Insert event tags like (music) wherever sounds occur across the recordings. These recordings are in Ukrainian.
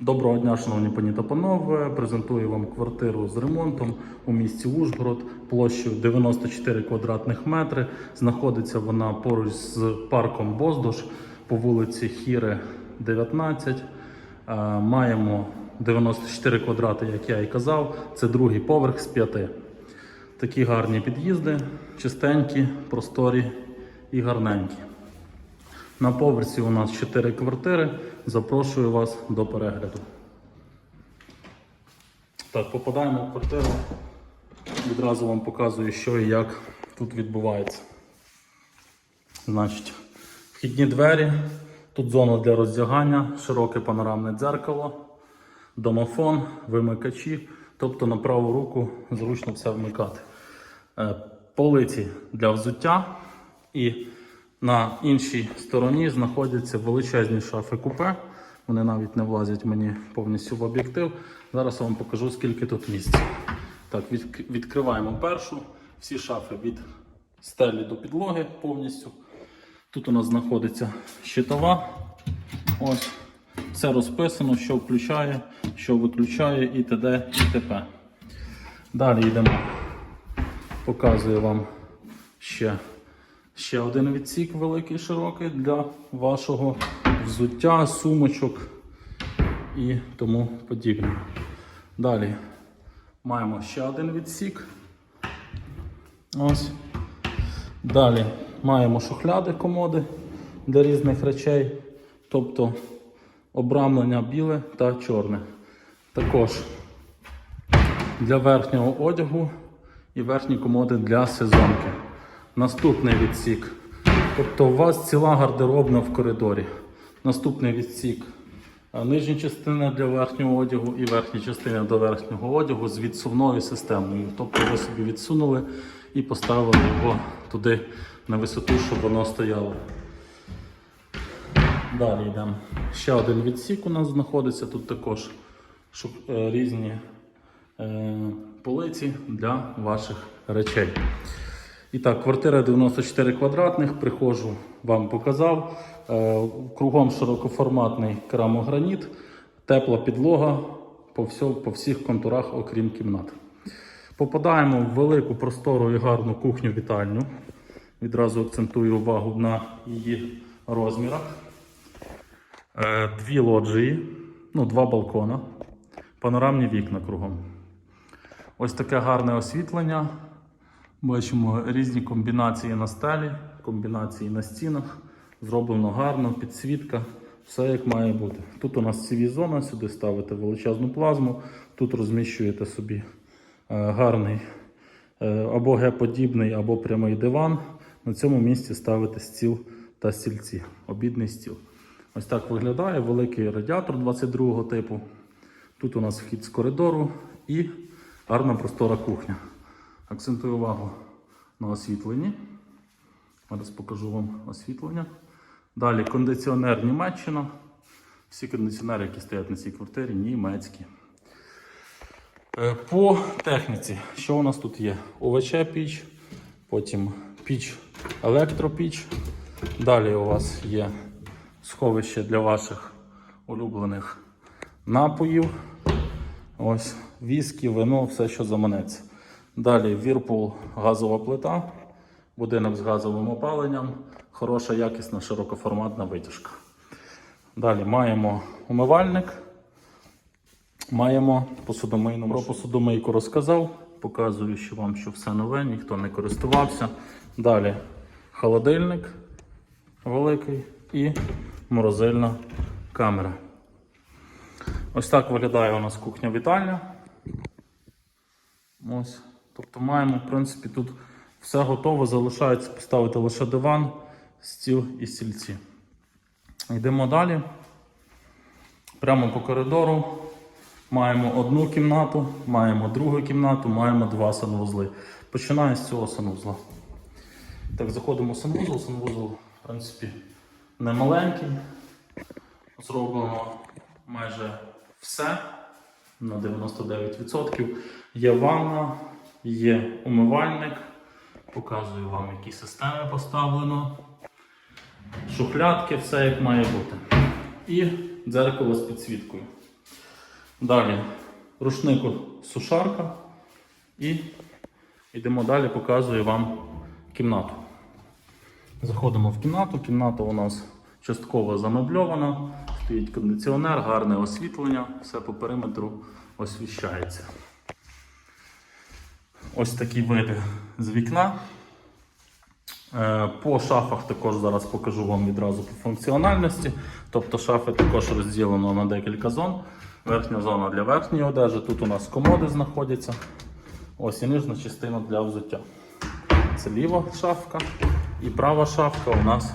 Доброго дня, шановні пані та панове. Презентую вам квартиру з ремонтом у місті Ужгород площею 94 квадратних метри. Знаходиться вона поруч з парком Боздош по вулиці Хіре 19. Е, Маємо 94 квадрати, як я і казав. Це другий поверх з п'яти. Такі гарні під'їзди, чистенькі, просторі і гарненькі. На поверсі у нас 4 квартири. Запрошую вас до перегляду. Так, попадаємо в квартиру. Відразу вам показую, що і як тут відбувається. Значить, вхідні двері. Тут зона для роздягання, широке панорамне дзеркало, домофон, вимикачі. Тобто на праву руку зручно все вмикати. Е, Полиці для взуття і на іншій стороні знаходяться величезні шафи купе. Вони навіть не влазять мені повністю в об'єктив. Зараз я вам покажу, скільки тут місця. Так, від- відкриваємо першу. Всі шафи від стелі до підлоги повністю. Тут у нас знаходиться щитова. Ось. Все розписано, що включає, що виключає і т.д. і т.п. Далі йдемо. Показую вам ще Ще один відсік великий широкий для вашого взуття, сумочок і тому подібне. Далі маємо ще один відсік. Ось. Далі маємо шухляди, комоди для різних речей, тобто обрамлення біле та чорне. Також для верхнього одягу і верхні комоди для сезонки. Наступний відсік. Тобто у вас ціла гардеробна в коридорі. Наступний відсік. Нижня частина для верхнього одягу і верхня частина до верхнього одягу з відсувною системою. Тобто ви собі відсунули і поставили його туди на висоту, щоб воно стояло. Далі йдемо. Ще один відсік у нас знаходиться. Тут також шу- е, різні е, полиці для ваших речей. І так, квартира 94 квадратних, приходжу, вам показав. Е, Кругом широкоформатний керамограніт, тепла підлога по, всьо- по всіх контурах, окрім кімнат. Попадаємо в велику простору і гарну кухню-вітальню. Відразу акцентую увагу на її розмірах. Е, Дві лоджії, ну, два балкона, панорамні вікна кругом. Ось таке гарне освітлення. Бачимо різні комбінації на стелі, комбінації на стінах. Зроблено гарно, підсвітка, все як має бути. Тут у нас cv зона сюди ставите величезну плазму, тут розміщуєте собі е, гарний е, або Г-подібний, або прямий диван. На цьому місці ставите стіл та стільці, обідний стіл. Ось так виглядає великий радіатор 22 типу. Тут у нас вхід з коридору і гарна простора кухня. Акцентую увагу на освітленні. Зараз покажу вам освітлення. Далі кондиціонер Німеччина. Всі кондиціонери, які стоять на цій квартирі, німецькі. Е, По техніці, що у нас тут є? ОВЧ піч, потім піч електропіч. Далі у вас є сховище для ваших улюблених напоїв. Ось віскі, вино, все, що заманеться. Далі Вірпул газова плита, будинок з газовим опаленням, хороша, якісна, широкоформатна витяжка. Далі маємо умивальник, маємо посудомийну. Про посудомийку розказав. Показую, що вам що все нове, ніхто не користувався. Далі холодильник великий і морозильна камера. Ось так виглядає у нас кухня-вітальня. Ось. Тобто маємо, в принципі, тут все готово, залишається поставити лише диван, стіл і стільці. Йдемо далі. Прямо по коридору. Маємо одну кімнату, маємо другу кімнату, маємо два санвузли. Починаю з цього санвузла. Так, заходимо в санвузол. Санвузол, в принципі, не маленький. Зроблено майже все на 99%. Є ванна, є умивальник. Показую вам, які системи поставлено. Шухлядки, все як має бути. І дзеркало з підсвіткою. Далі рушнику сушарка. І йдемо далі, показую вам кімнату. Заходимо в кімнату. Кімната у нас частково замебльована, стоїть кондиціонер, гарне освітлення, все по периметру освіщається. Ось такі види з вікна. Е, По шафах також зараз покажу вам відразу по функціональності. Тобто шафи також розділено на декілька зон. Верхня зона для верхньої одежі. Тут у нас комоди знаходяться. Ось і нижня частина для взуття. Це ліва шафка і права шафка у нас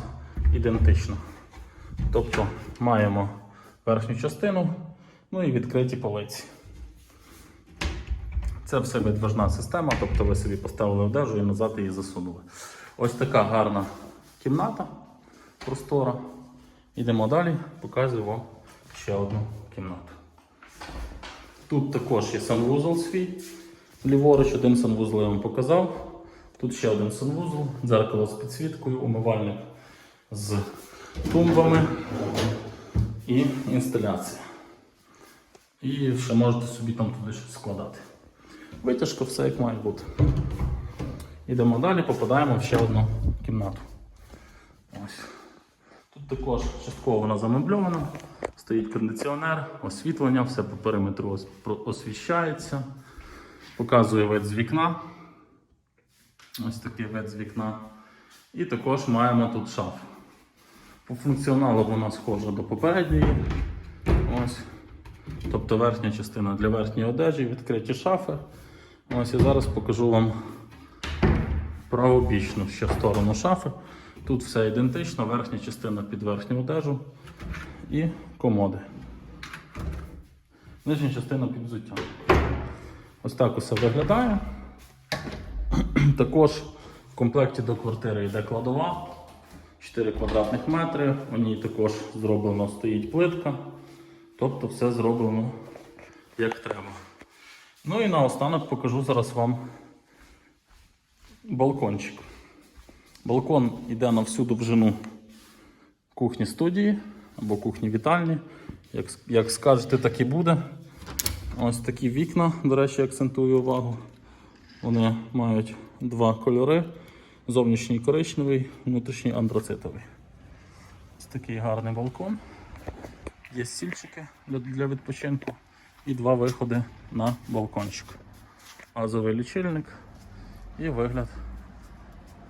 ідентична. Тобто маємо верхню частину, ну і відкриті полиці. Це все видвижна система, тобто ви собі поставили одежу і назад її засунули. Ось така гарна кімната, простора. Йдемо далі, показую вам ще одну кімнату. Тут також є санвузол свій. Ліворуч один санвузол я вам показав. Тут ще один санвузол, дзеркало з підсвіткою, умивальник з тумбами і інсталяція. І ще можете собі там туди щось складати. Витяжка, все як має бути. Йдемо далі, попадаємо в ще одну кімнату. Ось. Тут також частково вона замебльована, стоїть кондиціонер, освітлення, все по периметру освіщається. Показує вид з вікна. Ось такий вид з вікна. І також маємо тут шафу. По функціоналу вона схожа до попередньої. Ось. Тобто верхня частина для верхньої одежі, відкриті шафи. Ось я зараз покажу вам правобічну ще сторону шафи. Тут все ідентично, верхня частина під верхню одежу і комоди. Нижня частина під взуття. Ось так усе виглядає. (clears throat) Також в комплекті до квартири йде кладова. 4 квадратних метри. У ній також зроблено стоїть плитка. Тобто все зроблено як треба. Ну і наостанок покажу зараз вам балкончик. Балкон йде на всю довжину кухні студії або кухні вітальні. Як, як скажете, так і буде. Ось такі вікна, до речі, акцентую увагу. Вони мають два кольори: зовнішній коричневий, внутрішній антрацитовий. Ось такий гарний балкон. Є стільчики для, для відпочинку і два виходи на балкончик. Газовий лічильник і вигляд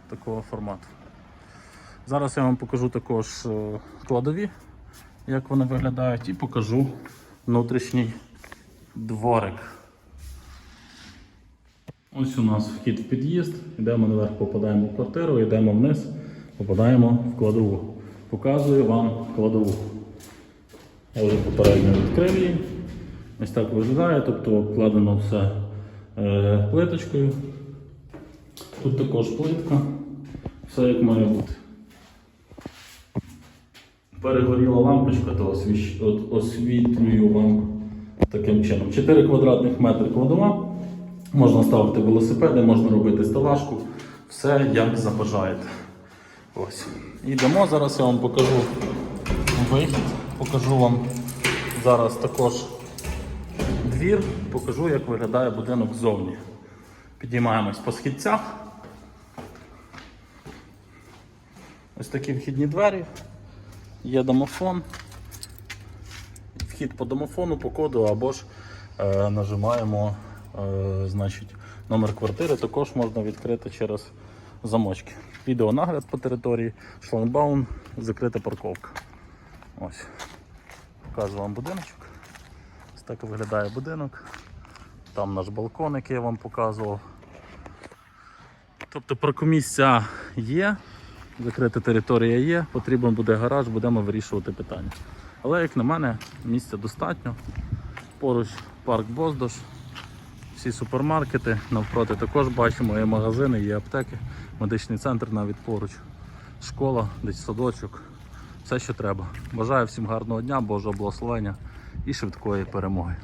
такого формату. Зараз я вам покажу також е, кладові, як вони виглядають, і покажу внутрішній дворик. Ось у нас вхід в під'їзд, йдемо наверх, попадаємо в квартиру, йдемо вниз, попадаємо в кладову. Показую вам кладову. Я вже попередньо відкрив її. Ось так виглядає, тобто обкладено все е, плиточкою. Тут також плитка, все як має бути. Перегоріла лампочка, то освіщ... освітлюю вам таким чином. 4 квадратних метри кладова. Можна ставити велосипеди, можна робити стелажку. Все як забажаєте. Ось. Йдемо, зараз я вам покажу вихід, покажу вам зараз також двір, покажу, як виглядає будинок ззовні. Підіймаємось по східцях. Ось такі вхідні двері. Є домофон. Вхід по домофону, по коду або ж е, нажимаємо е, значить, номер квартири, також можна відкрити через замочки. Відеонагляд по території, шлагбаум, закрита парковка. Ось. Показую вам будиночок. Так виглядає будинок. Там наш балкон, який я вам показував. Тобто паркомісця є, закрита територія є, потрібен буде гараж, будемо вирішувати питання. Але як на мене, місця достатньо. Поруч парк Боздош, всі супермаркети, навпроти також бачимо, є магазини, є аптеки, медичний центр навіть поруч, школа, десь садочок, все, що треба. Бажаю всім гарного дня, Божого благословення і швидкої перемоги.